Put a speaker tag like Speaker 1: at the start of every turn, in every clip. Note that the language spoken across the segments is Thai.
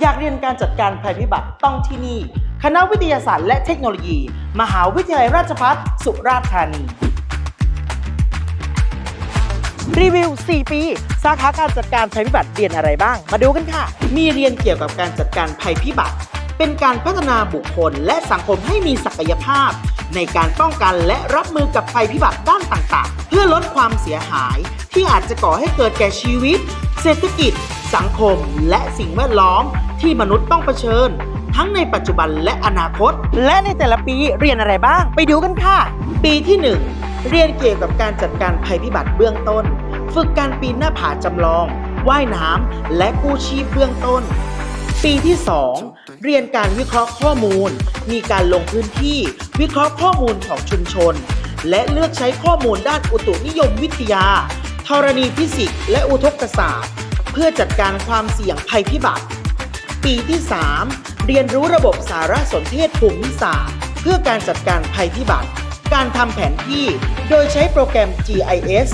Speaker 1: อยากเรียนการจัดการภัยพิบัติต้องที่นี่ คณะวิทยาศาสตร์และเทคโนโลยี มหาวิทยาลัยราชภัฏสุราษฎร์ธานี รีวิว 4 ปี สาขาการจัดการภัยพิบัติเรียนอะไรบ้าง มาดูกันค่ะ มีเรียนเกี่ยวกับการจัดการภัยพิบัติ เป็นการพัฒนาบุคคลและสังคมให้มีศักยภาพ ในการป้องกันและรับมือกับภัยพิบัติด้านต่างๆ เพื่อลดความเสียหาย ที่อาจจะก่อให้เกิดแก่ชีวิต เศรษฐกิจ สังคมและสิ่งแวดล้อมที่มนุษย์ต้องเผชิญ ทั้งในปัจจุบันและอนาคต และในแต่ละปีเรียนอะไรบ้าง ไปดูกันค่ะ ปีที่ 1 เรียนเกี่ยวกับการจัดการภัยพิบัติเบื้องต้น ฝึกการปีนหน้าผาจำลอง ว่ายน้ำและกู้ชีพเบื้องต้น ปีที่ 2 เรียนการวิเคราะห์ข้อมูล มีการลงพื้นที่ วิเคราะห์ข้อมูลของชุมชน และเลือกใช้ข้อมูลด้านอุตุนิยมวิทยาธรณีฟิสิกส์และอุทกศาสตร์ เพื่อจัดการความเสี่ยงภัยพิบัติ ปีที่ 3 เรียนรู้ระบบสารสนเทศภูมิศาสตร์ เพื่อการจัดการภัยพิบัติ การทำแผนที่โดยใช้โปรแกรม GIS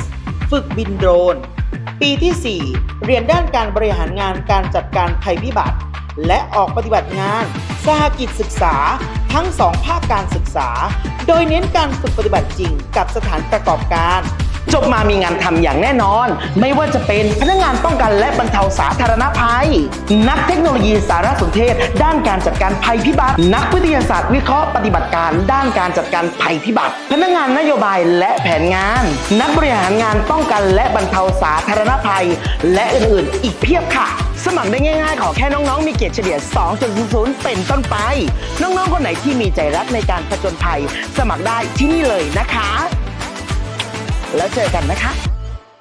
Speaker 1: ฝึกบินโดรน ปีที่ 4 เรียนด้านการบริหารงานการจัดการภัยพิบัติ และออกปฏิบัติงานสหกิจศึกษาทั้งสองภาคการศึกษา โดยเน้นการฝึกปฏิบัติจริงกับสถานประกอบการ จบมามีงานทำอย่างแน่นอน ไม่ว่าจะเป็นพนักงานป้องกันและบรรเทาสาธารณภัย นักเทคโนโลยีสารสนเทศ ด้านการจัดการภัยพิบัติ นักวิทยาศาสตร์วิเคราะห์ปฏิบัติการ ด้านการจัดการภัยพิบัติ พนักงานนโยบายและแผนงาน นักบริหารงานป้องกันและบรรเทาสาธารณภัย และอื่นๆ อีกเพียบค่ะ สมัครได้ง่ายๆ ขอแค่น้องๆ มีเกรดเฉลี่ย 2.00 เป็นต้นไป น้องๆ คนไหนที่มีใจรักในการผจญภัย สมัครได้ที่นี่เลยนะคะ แล้วเจอกันนะคะ